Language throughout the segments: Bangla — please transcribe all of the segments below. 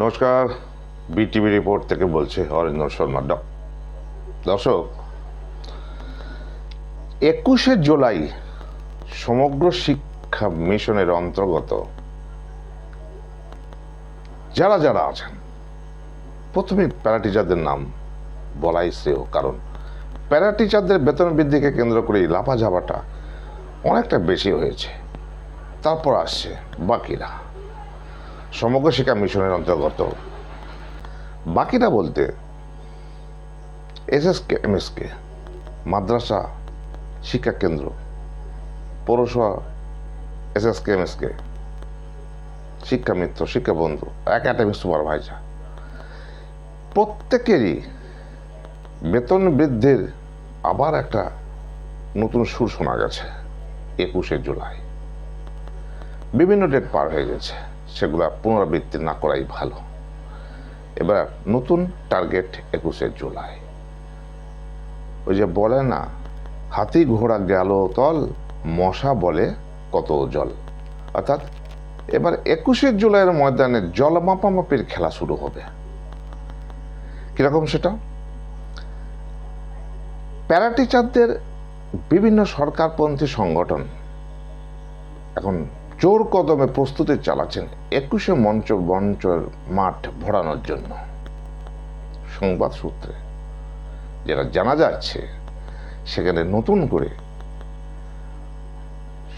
নমস্কার, বিটিভি রিপোর্ট থেকে বলছে অরিন্দ শর্মা। ড দর্শক, একুশে জুলাই সমগ্র শিক্ষা মিশনের অন্তর্গত যারা যারা আছেন, প্রথমে প্যারাটিচারদের নাম বলাই শ্রেয়, কারণ প্যারাটিচারদের বেতন বৃদ্ধিকে কেন্দ্র করে লাফাঝাপাটা অনেকটা বেশি হয়েছে। তারপর আসছে বাকিরা। সমগ্র শিক্ষা মিশনের অন্তর্গত। বাকিটা বলতে এসএসকে এমএসকে, মাদ্রাসা, শিক্ষা কেন্দ্র, পৌরসভা এসএসকে এমএসকে, শিক্ষা মিত্র, শিক্ষা বন্ধু একাডেমিক সুপারভাইজার প্রত্যেকেরই বেতন বৃদ্ধির আবার একটা নতুন সুর শোনা গেছে, একুশে জুলাই। বিভিন্ন ডেট পার হয়ে গেছে। সেগুলা পুনরাবৃত্তি না করাই ভালো। এবার নতুন টার্গেট একুশে জুলাই। ওই যে বলে না, হাতি ঘোড়া গেল তল, মশা বলে কত জল। অর্থাৎ এবার একুশে জুলাইয়ের ময়দানে জল মাপামাপির খেলা শুরু হবে। কীরকম সেটা? প্যারাটিচারদের বিভিন্ন সরকারপন্থী সংগঠন এখন জোর কদমে প্রস্তুতি চালাচ্ছেন একুশে মঞ্চ মঞ্চের মাঠ ভরানোর জন্য। সংবাদ সূত্রে যেটা জানা যাচ্ছে, সেখানে নতুন করে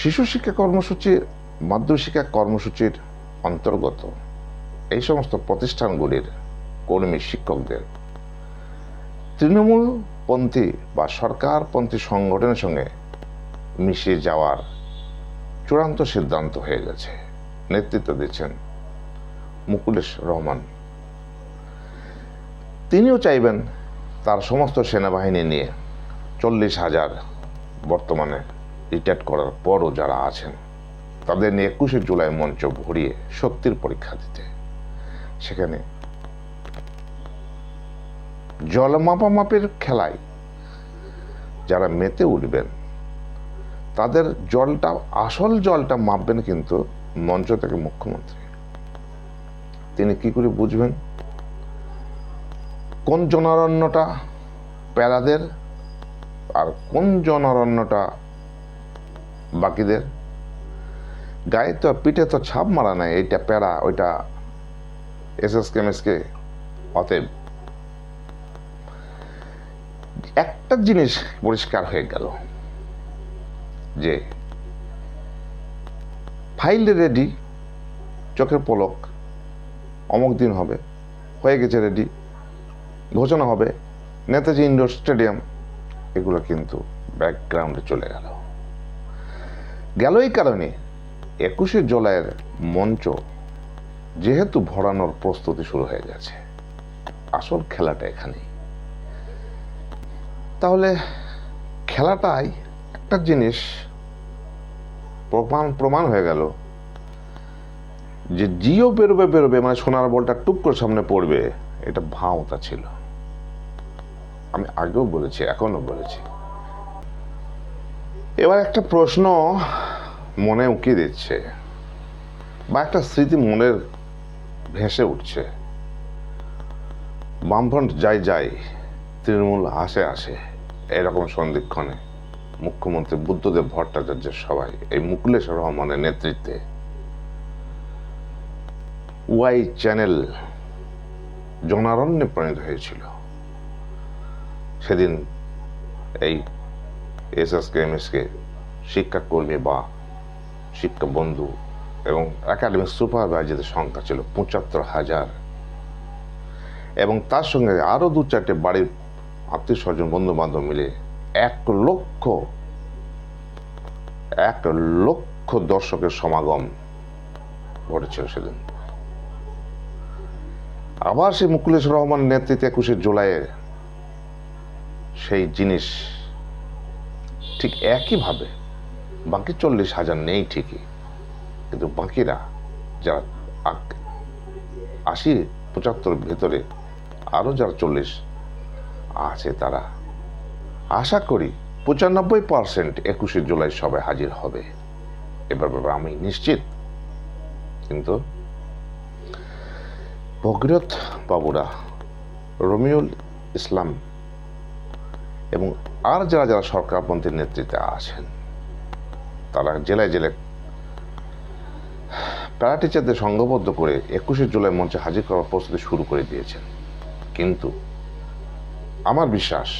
শিশু শিক্ষা কর্মসূচির মাধ্যমিক শিক্ষা কর্মসূচির অন্তর্গত এই সমস্ত প্রতিষ্ঠানগুলির কর্মী শিক্ষকদের তৃণমূলপন্থী বা সরকারপন্থী সংগঠনের সঙ্গে মিশে যাওয়ার চূড়ান্ত সিদ্ধান্ত হয়ে গেছে। নেতৃত্ব দিচ্ছেন মুকুলেশ রহমান। তিনিও চাইবেন তার সমস্ত সেনাবাহিনী নিয়ে চল্লিশ হাজার বর্তমানে রিটায়ার করার পরও যারা আছেন, তাদের নিয়ে একুশে জুলাই মঞ্চ ভরিয়ে শক্তির পরীক্ষা দিতে। সেখানে জলমাপামাপের খেলায় যারা মেতে উঠবেন তাদের জলটা, আসল জলটা মাপবেন কিন্তু মঞ্চ থেকে মুখ্যমন্ত্রী। তিনি কি করে বুঝবেন? কোন জনারণ্যটা প্যারাদের আর কোন জনারণ্যটা বাকিদের? গায়ে তো পিঠে তো ছাপ মারা নাই, এইটা প্যারা, ওইটা এস এস কেমএসকে অতএব। একটা জিনিস পরিষ্কার হয়ে গেল। যে ফাইল রেডি চোখের পলক, অমুক দিন হবে, হয়ে গেছে রেডি ঘোষণা হবে, নেতাজি ইন্ডোর স্টেডিয়াম এগুলো কিন্তু ব্যাকগ্রাউন্ডে চলে গেল। গেল এই কারণে একুশে জুলাইয়ের মঞ্চ যেহেতু ভরানোর প্রস্তুতি শুরু হয়ে গেছে, আসল খেলাটা এখানেই। তাহলে খেলাটাই একটা জিনিস প্রমাণ প্রমাণ হয়ে গেল যে জিও বেরোবে বেরোবে মানে সোনার বলটা টুক করে সামনে পড়বে, এটা ভাওতা ছিল। আমি আগেও বলেছি এখনও বলেছি। এবার একটা প্রশ্ন মনে উঁকি দিচ্ছে বা একটা স্মৃতি মনের ভেসে উঠছে। বামফ্রন্ট যাই যাই, তৃণমূল আসে আসে, এরকম সন্ধিক্ষণে। মুখ্যমন্ত্রী বুদ্ধদেব ভট্টাচার্যের সবাই এই মুকুলেশ রহমানের নেতৃত্বে ওয়াই চ্যানেল জনারণ্যে পরিণত হয়েছিল। সেদিন এই এস কে শিক্ষাকর্মী বা শিক্ষা বন্ধু এবং একাডেমিক সুপারভাইজারদের সংখ্যা ছিল পঁচাত্তর হাজার। এবং তার সঙ্গে আরও দু চারটে বাড়ির আত্মীয় স্বজন বন্ধু বান্ধব মিলে এক লক্ষ এক লক্ষ দর্শকের সমাগম ঘটেছিল সেদিন। আবার সেই মুকুলেশ রহমান নেতৃত্বে একুশে জুলাইয়ে সেই জিনিস ঠিক একইভাবে, বাকি চল্লিশ হাজার নেই ঠিকই, কিন্তু বাকিরা যারা আশি পঁচাত্তর ভেতরে আরও যারা চল্লিশ আছে তারা আশা করি পঁচানব্বই পার্সেন্ট একুশে জুলাই সবাই হাজির হবে। এবার ব্যাপারে আমি নিশ্চিত। কিন্তু ভগীরথ বাবুরা, রমিউল ইসলাম এবং আর যারা যারা সরকারপন্থীর নেতৃত্বে আছেন, তারা জেলায় জেলায় প্যারা টিচারদের সংঘবদ্ধ করে একুশে জুলাই মঞ্চে হাজির করার প্রস্তুতি শুরু করে দিয়েছেন। কিন্তু আমার বিশ্বাস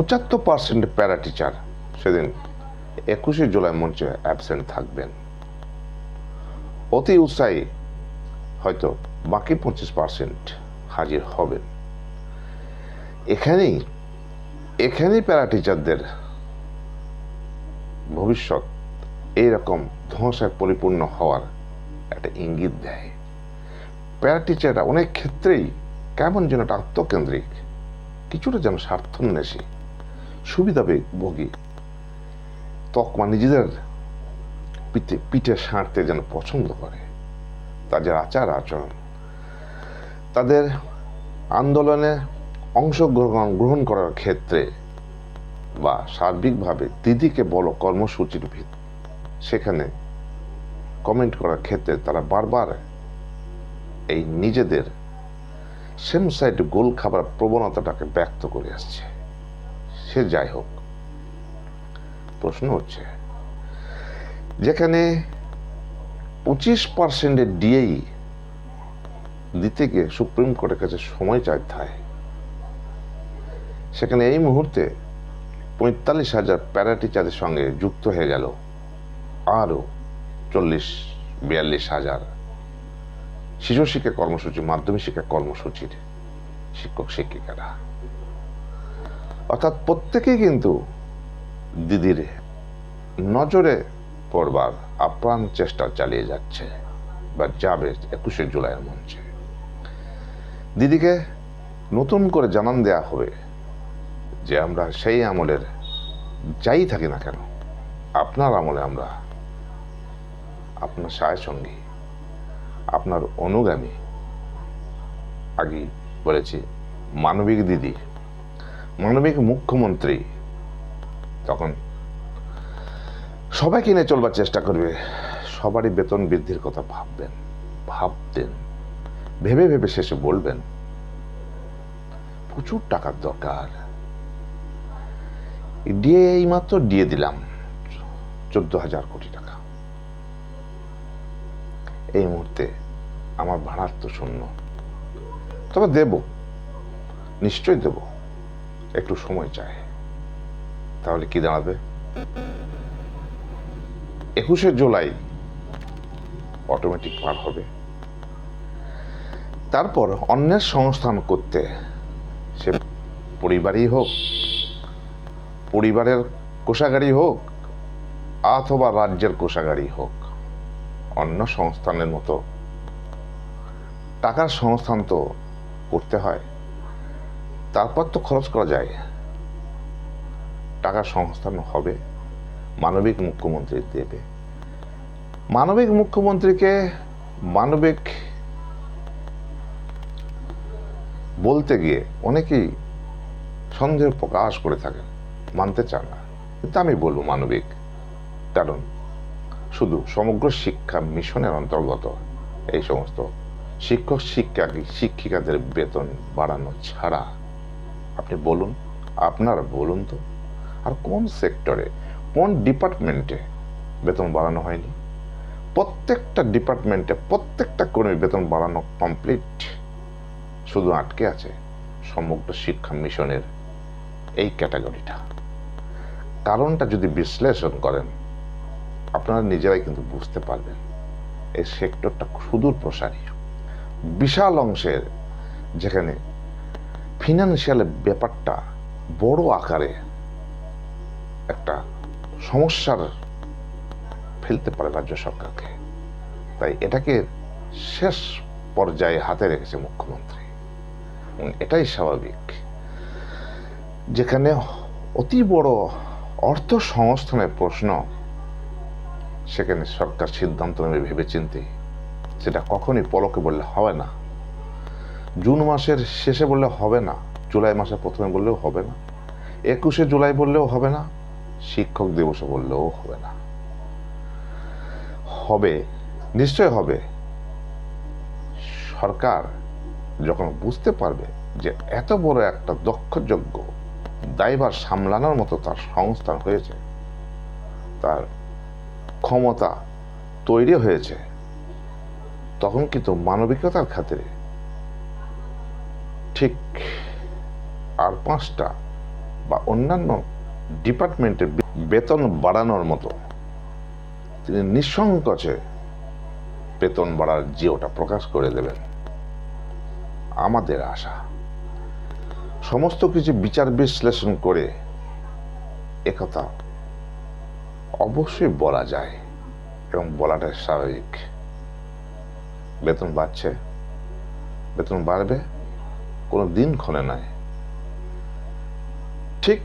পঁচাত্তর পার্সেন্ট প্যারা টিচার সেদিন একুশে জুলাই মঞ্চে অ্যাবসেন্ট থাকবেন। অতি উৎসাহী হয়তো বাকি পঁচিশ পার্সেন্ট হাজির হবেন। এখানেই এখানেই প্যারা টিচারদের ভবিষ্যৎ এইরকম ধ্বংসায় পরিপূর্ণ হওয়ার একটা ইঙ্গিত দেয়। প্যারা টিচাররা অনেক ক্ষেত্রেই কেমন যেন একটা আত্মকেন্দ্রিক, কিছুটা যেন স্বার্থন্বেষী। সুবিধাভোগী। তকমা নিজেদের পিঠে পিঠে সাঁটতে যেন পছন্দ করে। তাদের আচার আচরণ, তাদের আন্দোলনে অংশগ্রহণ, গ্রহণ করার ক্ষেত্রে বা সার্বিকভাবে দিদিকে বলো কর্মসূচির ভিত, সেখানে কমেন্ট করার ক্ষেত্রে তারা বারবার এই নিজেদের সেম সাইড গোল খাবার প্রবণতাটাকে ব্যক্ত করে আসছে। সে যাই হোক, প্রশ্ন হচ্ছে, যেখানে পঁচিশ পার্সেন্টের ডিএই দিতে গিয়ে সুপ্রিম কোর্টের কাছে সময় চাইতে হয়, সেখানে এই মুহূর্তে পঁয়তাল্লিশ হাজার প্যারা টিচারের সঙ্গে যুক্ত হয়ে গেল, আরও চল্লিশ, বিয়াল্লিশ হাজার শিশু শিক্ষা কর্মসূচি, মাধ্যমিক শিক্ষা কর্মসূচির শিক্ষক, শিক্ষিকারা। অর্থাৎ প্রত্যেকেই কিন্তু দিদির নজরে পড়বার আপ্রাণ চেষ্টা চালিয়ে যাচ্ছে বা যাবে একুশে জুলাইয়ের মঞ্চে। দিদিকে নতুন করে জানান দেয়া হবে যে আমরা সেই আমলের যাই থাকি না কেন, আপনার আমলে আমরা আপনার সঙ্গী, আপনার অনুগামী, আগেই বলেছি, মানবিক দিদি মানবিক মুখ্যমন্ত্রী তখন সবাই কিনে চলবার চেষ্টা করবে, সবারই বেতন বৃদ্ধির কথা ভাববেন, ভাবতেন, ভেবে ভেবে শেষে বলবেন, প্রচুর টাকার দরকার। দিয়ে এই মাত্র দিয়ে দিলাম চোদ্দ হাজার কোটি টাকা। এই মুহূর্তে আমার ভাড়ার তো শূন্য। তবে দেব নিশ্চয় দেব। একটু সময় চাই। তাহলে কি দাঁড়াবে? একুশে জুলাই অটোমেটিক পার হবে। তারপর অন্যের সংস্থান করতে সে পরিবারই হোক, পরিবারের কোষাগারই হোক, অথবা রাজ্যের কোষাগারই হোক, অন্য সংস্থানের মতো টাকার সংস্থান তো করতে হয়। তারপর তো খরচ করা যায়। টাকার সংস্থান হবে, মানবিক মুখ্যমন্ত্রী দেবে। মানবিক মুখ্যমন্ত্রীকে মানবিক বলতে গিয়ে অনেকেই সন্দেহ প্রকাশ করে থাকেন, মানতে চান না। কিন্তু আমি বলব মানবিক, কারণ শুধু সমগ্র শিক্ষা মিশনের অন্তর্গত এই সমস্ত শিক্ষক শিক্ষা শিক্ষিকাদের বেতন বাড়ানো ছাড়া আপনি বলুন, আপনারা বলুন তো, আর কোন সেক্টরে, কোন ডিপার্টমেন্টে বেতন বাড়ানো হয়নি? প্রত্যেকটা ডিপার্টমেন্টে, প্রত্যেকটা কর্মী বেতন বাড়ানো কমপ্লিট শুধু আটকে আছে সমগ্র শিক্ষা মিশনের এই ক্যাটাগরিটা। কারণটা যদি বিশ্লেষণ করেন, আপনারা নিজেরাই কিন্তু বুঝতে পারবেন, এই সেক্টরটা সুদূর প্রসারী। বিশাল অংশের যেখানে ফিনান্সিয়াল ব্যাপারটা বড় আকারে একটা সমস্যার ফেলতে পারে রাজ্য সরকারকে। তাই এটাকে শেষ পর্যায়ে হাতে রেখেছে মুখ্যমন্ত্রী। এটাই স্বাভাবিক। যেখানে অতি বড় অর্থ সংস্থানের প্রশ্ন, সেখানে সরকার সিদ্ধান্ত নেবে ভেবেচিন্তে। সেটা কখনই পলকে বললে হবে না। জুন মাসের শেষে বললে হবে না, জুলাই মাসের প্রথমে বললেও হবে না, একুশে জুলাই বললেও হবে না, শিক্ষক দিবসে বললেও হবে না। হবে নিশ্চয় হবে। সরকার যখন বুঝতে পারবে যে এত বড় একটা দক্ষযোগ্য দায়ভার সামলানোর মতো তার সংস্থান হয়েছে, তার ক্ষমতা তৈরি হয়েছে, তখন কিন্তু মানবিকতার খাতিরে ঠিক আর পাঁচটা বা অন্যান্য ডিপার্টমেন্টের বেতন বাড়ানোর মতো। তিনি নিঃসংকোচে বেতন বাড়ার জিওটা প্রকাশ করে দেবেন। আমাদের আশা, সমস্ত কিছু বিচার বিশ্লেষণ করে একথা অবশ্যই বলা যায় এবং বলাটা স্বাভাবিক। বেতন বাড়ছে, বেতন বাড়বে। কোনো দিন ক্ষণে নয় ঠিক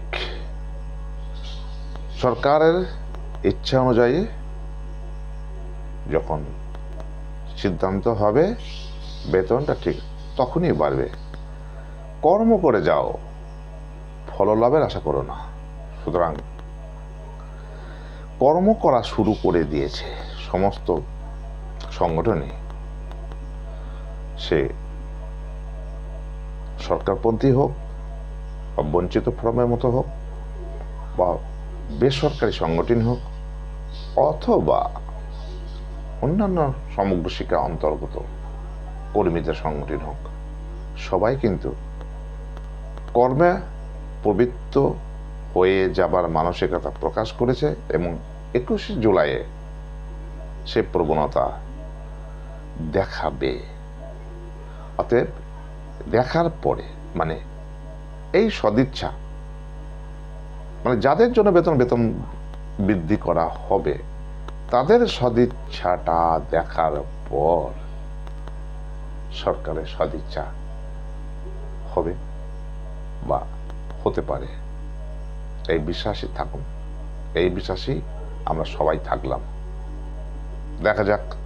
সরকারের ইচ্ছা অনুযায়ী যখন সিদ্ধান্ত হবে, বেতনটা ঠিক তখনই বাড়বে। কর্ম করে যাও ফললাভের আশা করো না। সুতরাং কর্ম করা শুরু করে দিয়েছে সমস্ত সংগঠনই। সে সরকারপন্থী হোক বা বঞ্চিত ফোরামের মতো হোক বা বেসরকারি সংগঠন হোক অথবা অন্যান্য সমগ্র শিক্ষা অন্তর্গত কর্মীদের সংগঠন হোক, সবাই কিন্তু কর্মে পবিত্র হয়ে যাবার মানসিকতা প্রকাশ করেছে এবং একুশে জুলাইয়ে সে প্রবণতা দেখাবে। অতএব দেখার পরে মানে এই সদিচ্ছা মানে যাদের জন্য বেতন বেতন বৃদ্ধি করা হবে, তাদের সদিচ্ছাটা দেখার পর সরকারের সদিচ্ছা হবে বা হতে পারে। এই বিশ্বাসই থাকুন। এই বিশ্বাসই আমরা সবাই থাকলাম। দেখা যাক